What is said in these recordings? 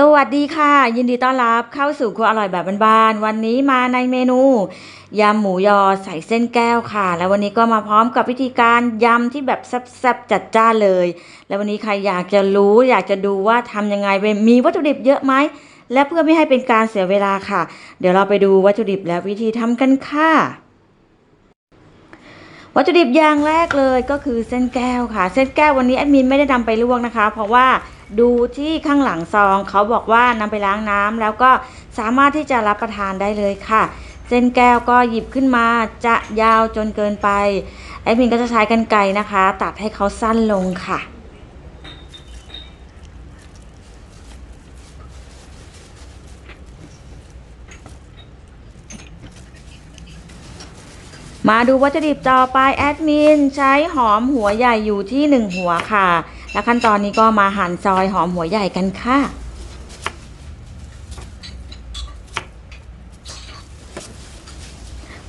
สวัสดีค่ะ ยินดีต้อนรับเข้าสู่ครัวอร่อยแบบบ้านๆวันนี้มาในเมนูยำหมูยอใส่เส้นแก้วค่ะ แล้ววันนี้ก็มาพร้อมกับวิธีการยำที่แบบแซ่บๆจัดจ้านเลย แล้ววันนี้ใครอยากจะรู้ อยากจะดูว่าทำยังไงมีวัตถุดิบเยอะไหมและเพื่อไม่ให้เป็นการเสียเวลาค่ะ เดี๋ยวเราไปดูวัตถุดิบและวิธีทำกันค่ะวัตถุดิบอย่างแรกเลยก็คือเส้นแก้วค่ะ เส้นแก้ววันนี้แอดมินไม่ได้นำไปลวกนะคะ เพราะว่า ดูที่ข้างหลังซองเขาบอกว่านำไปล้างน้ำแล้วก็สามารถที่จะรับประทานได้เลยค่ะ เส้นแก้วก็หยิบขึ้นมาจะยาวจนเกินไปแอดมินก็จะใช้กันไกรนะคะ ตัดให้เขาสั้นลงค่ะ มาดูวัตถุดิบต่อไปแอดมินใช้หอมหัวใหญ่อยู่ที่ 1 หัวค่ะ และขั้นตอนนี้ก็มาหั่นซอยหอมหัวใหญ่กันค่ะ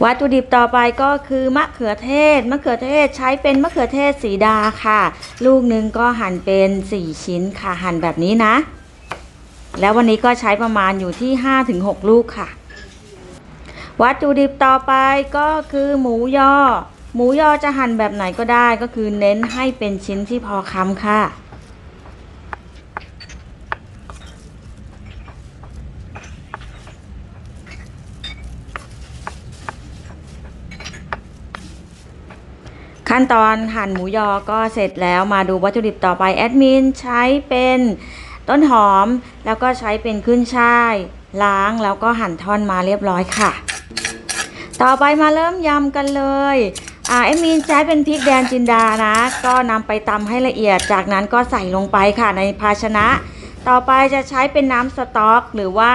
วัตถุดิบต่อไปก็คือมะเขือเทศ มะเขือเทศใช้เป็นมะเขือเทศสีดาค่ะ ลูกหนึ่งก็หั่นเป็น4ชิ้นค่ะ หั่นแบบนี้นะ แล้ววันนี้ก็ใช้ประมาณอยู่ที่5-6ลูกค่ะ วัตถุดิบต่อไปก็คือหมูยอ หมูยอจะหั่นแบบไหนก็ได้ก็คือเน้นให้เป็นชิ้นที่พอคำค่ะ ขั้นตอนหั่นหมูยอก็เสร็จแล้วมาดูวัตถุดิบต่อไปแอดมินใช้เป็นต้นหอมแล้วก็ใช้เป็นขึ้นช่าย ล้างแล้วก็หั่นท่อนมาเรียบร้อยค่ะ ต่อไปมาเริ่มยำกันเลย อ่าเอมมีนใช้เป็นพริกแดงจินดานะ ก็นำไปตำให้ละเอียด จากนั้นก็ใส่ลงไปค่ะในภาชนะ ต่อไปจะใช้เป็นน้ำสต๊อก หรือว่า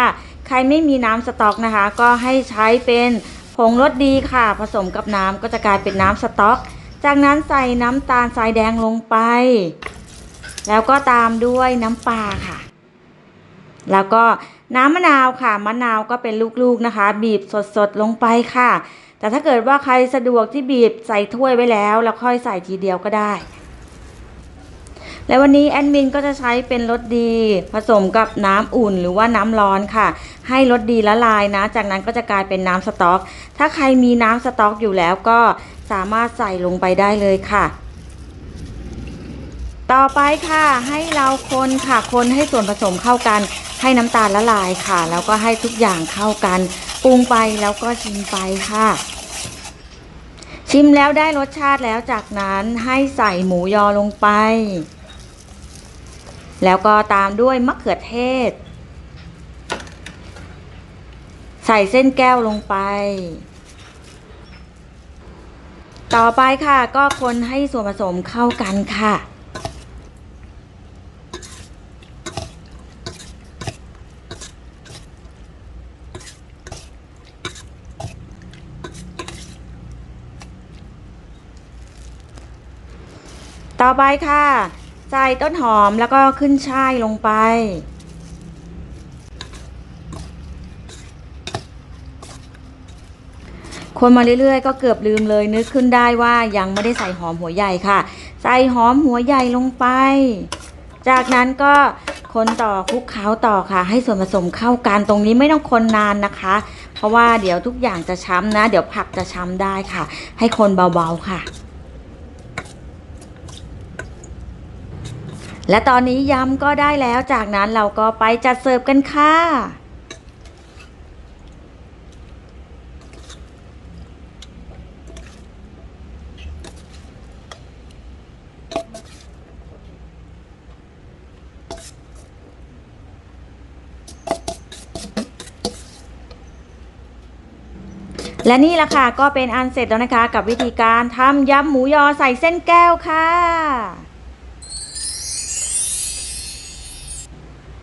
ใครไม่มีน้ำสต๊อกนะคะ ก็ให้ใช้เป็นผงรสดีค่ะ ผสมกับน้ำก็จะกลายเป็นน้ำสต๊อก จากนั้นใส่น้ำตาลทรายแดงลงไป แล้วก็ตามด้วยน้ำปลาค่ะ แล้วก็น้ำมะนาวค่ะ มะนาวก็เป็นลูกๆนะคะ บีบสดๆลงไปค่ะ แต่ถ้าเกิดว่าใครสะดวกที่บีบใส่ถ้วยไว้แล้ว แล้วค่อยใส่ทีเดียวก็ได้ แล้ววันนี้แอดมินก็จะใช้เป็นรสดี ผสมกับน้ำอุ่นหรือว่าน้ำร้อนค่ะ ให้รสดีละลายนะ จากนั้นก็จะกลายเป็นน้ำสต๊อก ถ้าใครมีน้ำสต๊อกอยู่แล้วก็สามารถใส่ลงไปได้เลยค่ะต่อไปค่ะให้เราคนค่ะคนให้ส่วนผสมเข้ากัน ให้น้ำตาลละลายค่ะ แล้วก็ให้ทุกอย่างเข้ากัน ปรุงไปแล้วก็ชิมไปค่ะ ชิมแล้วได้รสชาติแล้วจากนั้นให้ใส่หมูยอลงไป แล้วก็ตามด้วยมะเขือเทศ ใส่เส้นแก้วลงไป ต่อไปค่ะก็คนให้ส่วนผสมเข้ากันค่ะ ต่อไปค่ะ ใส่ต้นหอมแล้วก็ขึ้นช่ายลงไป คนมาเรื่อยๆ ก็เกือบลืมเลยนึกขึ้นได้ว่ายังไม่ได้ใส่หอมหัวใหญ่ค่ะ ใส่หอมหัวใหญ่ลงไป จากนั้นก็คนต่อคลุกเคล้าต่อค่ะ ให้ส่วนผสมเข้ากันตรงนี้ไม่ต้องคนนานนะคะ เพราะว่าเดี๋ยวทุกอย่างจะช้ำนะ เดี๋ยวผักจะช้ำได้ค่ะ ให้คนเบาๆค่ะ และตอนนี้ยำก็ได้แล้วจากนั้นเราก็ไปจัดเสิร์ฟกันค่ะ และนี่ละค่ะก็เป็นอันเสร็จแล้วนะคะ กับวิธีการทำยำหมูยอใส่เส้นแก้วค่ะ